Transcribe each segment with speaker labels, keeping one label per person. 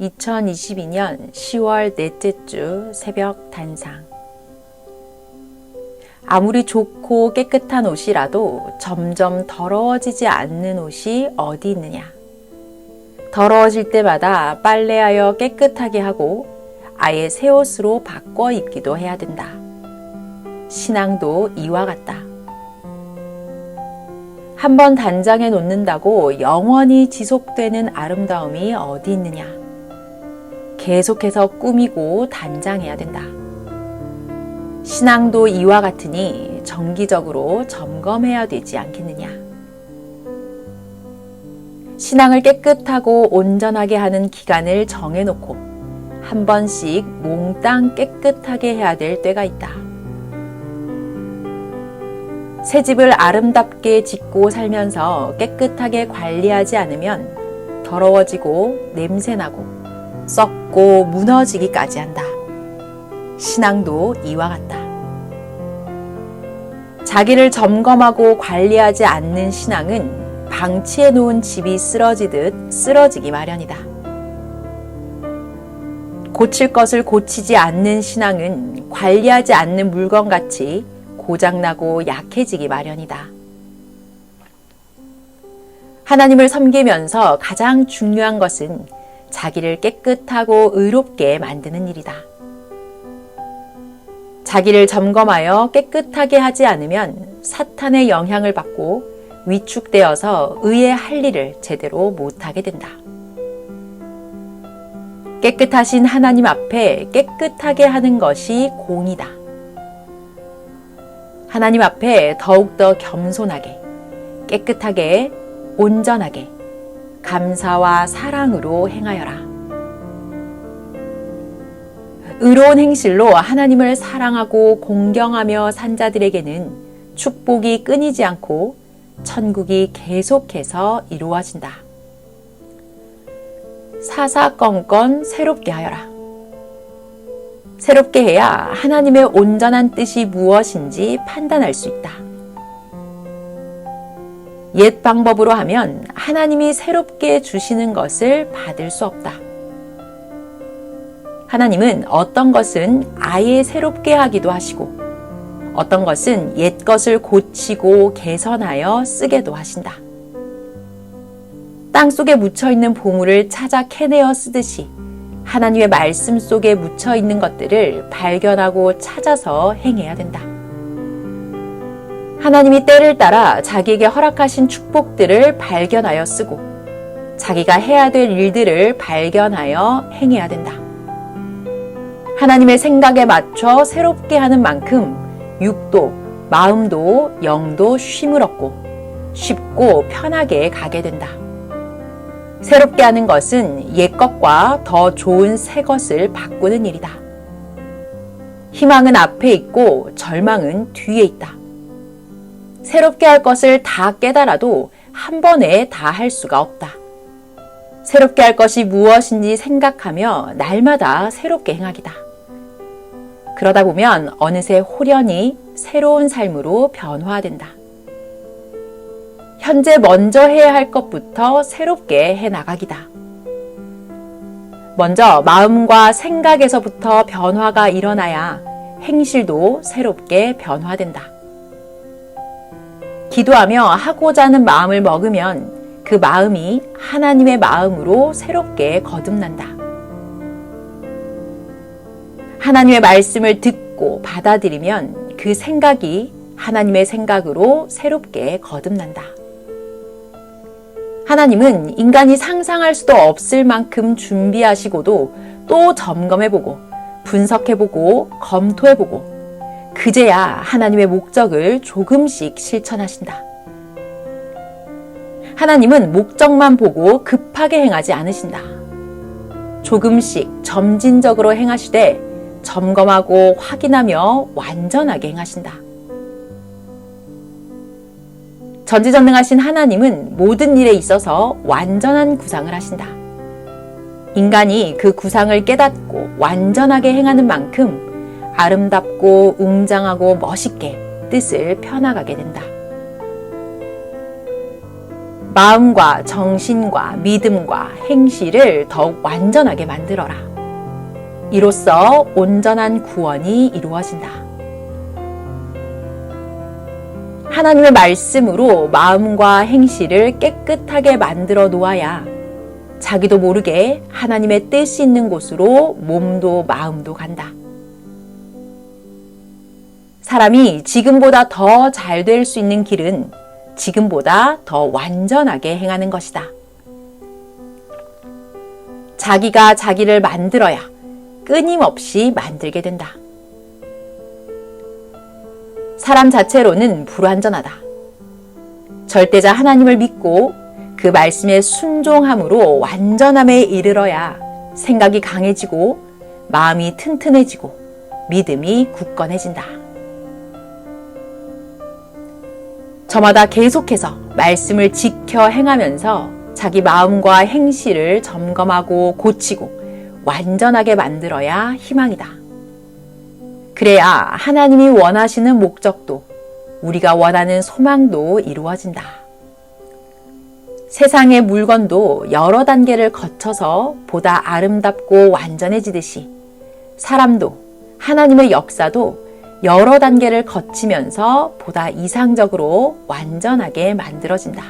Speaker 1: 2022년 10월 넷째 주 새벽 단상. 아무리 좋고 깨끗한 옷이라도 점점 더러워지지 않는 옷이 어디 있느냐. 더러워질 때마다 빨래하여 깨끗하게 하고 아예 새 옷으로 바꿔 입기도 해야 된다. 신앙도 이와 같다. 한 번 단장해 놓는다고 영원히 지속되는 아름다움이 어디 있느냐. 계속해서 꾸미고 단장해야 된다. 신앙도 이와 같으니 정기적으로 점검해야 되지 않겠느냐. 신앙을 깨끗하고 온전하게 하는 기간을 정해놓고 한 번씩 몽땅 깨끗하게 해야 될 때가 있다. 새 집을 아름답게 짓고 살면서 깨끗하게 관리하지 않으면 더러워지고 냄새나고 썩고 무너지기까지 한다. 신앙도 이와 같다. 자기를 점검하고 관리하지 않는 신앙은 방치해 놓은 집이 쓰러지듯 쓰러지기 마련이다. 고칠 것을 고치지 않는 신앙은 관리하지 않는 물건 같이 고장나고 약해지기 마련이다. 하나님을 섬기면서 가장 중요한 것은 자기를 깨끗하고 의롭게 만드는 일이다. 자기를 점검하여 깨끗하게 하지 않으면 사탄의 영향을 받고 위축되어서 의의 할 일을 제대로 못하게 된다. 깨끗하신 하나님 앞에 깨끗하게 하는 것이 공이다. 하나님 앞에 더욱더 겸손하게, 깨끗하게, 온전하게, 감사와 사랑으로 행하여라. 의로운 행실로 하나님을 사랑하고 공경하며 산 자들에게는 축복이 끊이지 않고 천국이 계속해서 이루어진다. 사사건건 새롭게 하여라. 새롭게 해야 하나님의 온전한 뜻이 무엇인지 판단할 수 있다. 옛 방법으로 하면 하나님이 새롭게 주시는 것을 받을 수 없다. 하나님은 어떤 것은 아예 새롭게 하기도 하시고, 어떤 것은 옛 것을 고치고 개선하여 쓰게도 하신다. 땅 속에 묻혀 있는 보물을 찾아 캐내어 쓰듯이 하나님의 말씀 속에 묻혀 있는 것들을 발견하고 찾아서 행해야 된다. 하나님이 때를 따라 자기에게 허락하신 축복들을 발견하여 쓰고 자기가 해야 될 일들을 발견하여 행해야 된다. 하나님의 생각에 맞춰 새롭게 하는 만큼 육도, 마음도, 영도 쉼을 얻고 쉽고 편하게 가게 된다. 새롭게 하는 것은 옛 것과 더 좋은 새 것을 바꾸는 일이다. 희망은 앞에 있고 절망은 뒤에 있다. 새롭게 할 것을 다 깨달아도 한 번에 다 할 수가 없다. 새롭게 할 것이 무엇인지 생각하며 날마다 새롭게 행하기다. 그러다 보면 어느새 홀연히 새로운 삶으로 변화된다. 현재 먼저 해야 할 것부터 새롭게 해 나가기다. 먼저 마음과 생각에서부터 변화가 일어나야 행실도 새롭게 변화된다. 기도하며 하고자 하는 마음을 먹으면 그 마음이 하나님의 마음으로 새롭게 거듭난다. 하나님의 말씀을 듣고 받아들이면 그 생각이 하나님의 생각으로 새롭게 거듭난다. 하나님은 인간이 상상할 수도 없을 만큼 준비하시고도 또 점검해보고 분석해보고 검토해보고 그제야 하나님의 목적을 조금씩 실천하신다. 하나님은 목적만 보고 급하게 행하지 않으신다. 조금씩 점진적으로 행하시되 점검하고 확인하며 완전하게 행하신다. 전지전능하신 하나님은 모든 일에 있어서 완전한 구상을 하신다. 인간이 그 구상을 깨닫고 완전하게 행하는 만큼 아름답고 웅장하고 멋있게 뜻을 펴나가게 된다. 마음과 정신과 믿음과 행실을 더욱 완전하게 만들어라. 이로써 온전한 구원이 이루어진다. 하나님의 말씀으로 마음과 행실을 깨끗하게 만들어 놓아야 자기도 모르게 하나님의 뜻이 있는 곳으로 몸도 마음도 간다. 사람이 지금보다 더 잘 될 수 있는 길은 지금보다 더 완전하게 행하는 것이다. 자기가 자기를 만들어야 끊임없이 만들게 된다. 사람 자체로는 불완전하다. 절대자 하나님을 믿고 그 말씀에 순종함으로 완전함에 이르러야 생각이 강해지고 마음이 튼튼해지고 믿음이 굳건해진다. 저마다 계속해서 말씀을 지켜 행하면서 자기 마음과 행실을 점검하고 고치고 완전하게 만들어야 희망이다. 그래야 하나님이 원하시는 목적도 우리가 원하는 소망도 이루어진다. 세상의 물건도 여러 단계를 거쳐서 보다 아름답고 완전해지듯이 사람도 하나님의 역사도 여러 단계를 거치면서 보다 이상적으로 완전하게 만들어진다.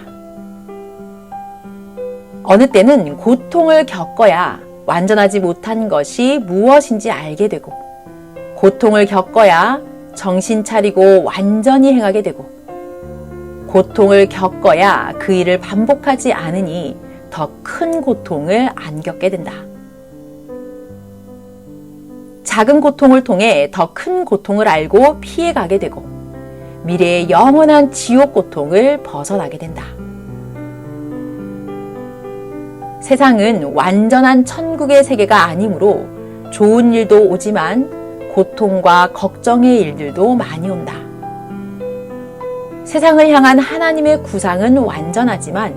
Speaker 1: 어느 때는 고통을 겪어야 완전하지 못한 것이 무엇인지 알게 되고, 고통을 겪어야 정신 차리고 완전히 행하게 되고, 고통을 겪어야 그 일을 반복하지 않으니 더 큰 고통을 안 겪게 된다. 작은 고통을 통해 더 큰 고통을 알고 피해가게 되고 미래의 영원한 지옥 고통을 벗어나게 된다. 세상은 완전한 천국의 세계가 아니므로 좋은 일도 오지만 고통과 걱정의 일들도 많이 온다. 세상을 향한 하나님의 구상은 완전하지만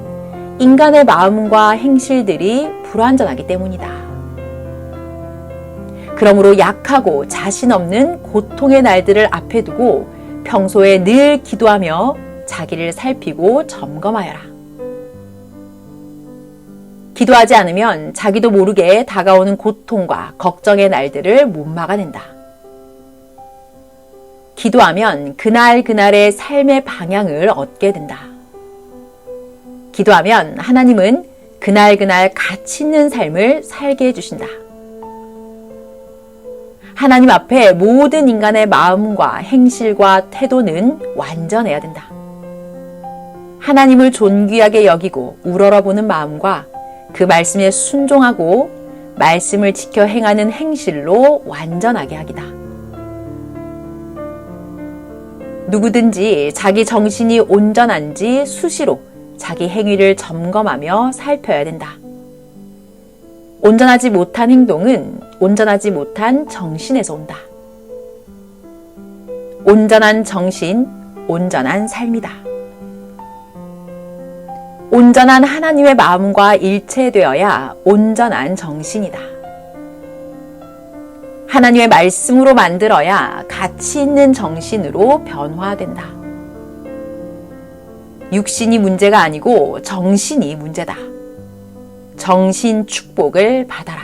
Speaker 1: 인간의 마음과 행실들이 불완전하기 때문이다. 그러므로 약하고 자신 없는 고통의 날들을 앞에 두고 평소에 늘 기도하며 자기를 살피고 점검하여라. 기도하지 않으면 자기도 모르게 다가오는 고통과 걱정의 날들을 못 막아낸다. 기도하면 그날 그날의 삶의 방향을 얻게 된다. 기도하면 하나님은 그날 그날 가치 있는 삶을 살게 해주신다. 하나님 앞에 모든 인간의 마음과 행실과 태도는 완전해야 된다. 하나님을 존귀하게 여기고 우러러보는 마음과 그 말씀에 순종하고 말씀을 지켜 행하는 행실로 완전하게 하기다. 누구든지 자기 정신이 온전한지 수시로 자기 행위를 점검하며 살펴야 된다. 온전하지 못한 행동은 온전하지 못한 정신에서 온다. 온전한 정신, 온전한 삶이다. 온전한 하나님의 마음과 일체되어야 온전한 정신이다. 하나님의 말씀으로 만들어야 가치 있는 정신으로 변화된다. 육신이 문제가 아니고 정신이 문제다. 정신 축복을 받아라.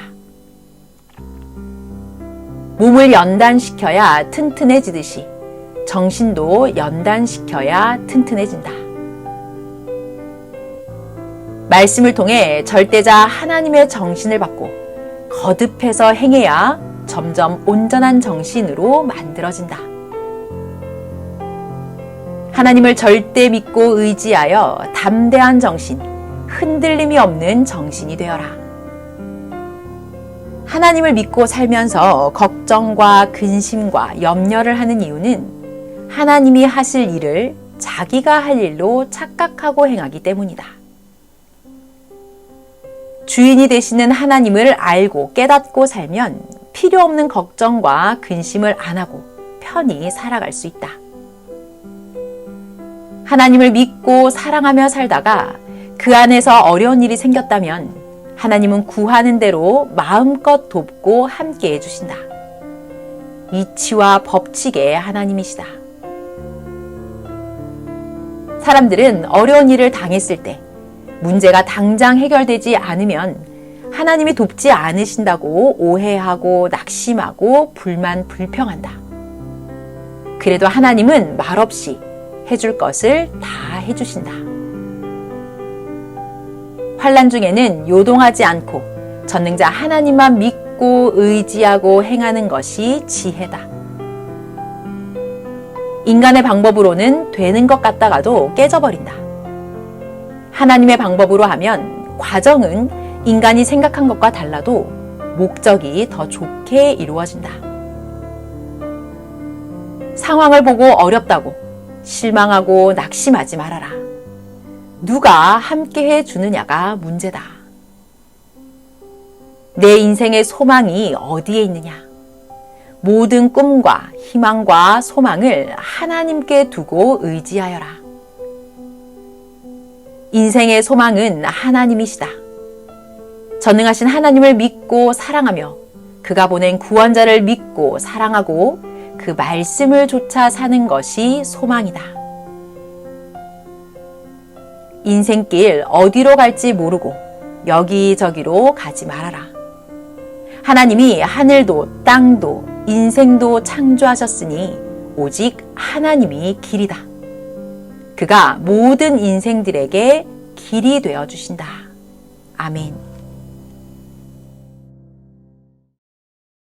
Speaker 1: 몸을 연단시켜야 튼튼해지듯이 정신도 연단시켜야 튼튼해진다. 말씀을 통해 절대자 하나님의 정신을 받고 거듭해서 행해야 점점 온전한 정신으로 만들어진다. 하나님을 절대 믿고 의지하여 담대한 정신, 흔들림이 없는 정신이 되어라. 하나님을 믿고 살면서 걱정과 근심과 염려를 하는 이유는 하나님이 하실 일을 자기가 할 일로 착각하고 행하기 때문이다. 주인이 되시는 하나님을 알고 깨닫고 살면 필요 없는 걱정과 근심을 안 하고 편히 살아갈 수 있다. 하나님을 믿고 사랑하며 살다가 그 안에서 어려운 일이 생겼다면 하나님은 구하는 대로 마음껏 돕고 함께 해주신다. 이치와 법칙의 하나님이시다. 사람들은 어려운 일을 당했을 때 문제가 당장 해결되지 않으면 하나님이 돕지 않으신다고 오해하고 낙심하고 불만 불평한다. 그래도 하나님은 말없이 해줄 것을 다 해주신다. 환란 중에는 요동하지 않고 전능자 하나님만 믿고 의지하고 행하는 것이 지혜다. 인간의 방법으로는 되는 것 같다가도 깨져버린다. 하나님의 방법으로 하면 과정은 인간이 생각한 것과 달라도 목적이 더 좋게 이루어진다. 상황을 보고 어렵다고 실망하고 낙심하지 말아라. 누가 함께 해 주느냐가 문제다. 내 인생의 소망이 어디에 있느냐? 모든 꿈과 희망과 소망을 하나님께 두고 의지하여라. 인생의 소망은 하나님이시다. 전능하신 하나님을 믿고 사랑하며 그가 보낸 구원자를 믿고 사랑하고 그 말씀을 쫓아 사는 것이 소망이다. 인생길 어디로 갈지 모르고 여기저기로 가지 말아라. 하나님이 하늘도 땅도 인생도 창조하셨으니 오직 하나님이 길이다. 그가 모든 인생들에게 길이 되어 주신다. 아멘.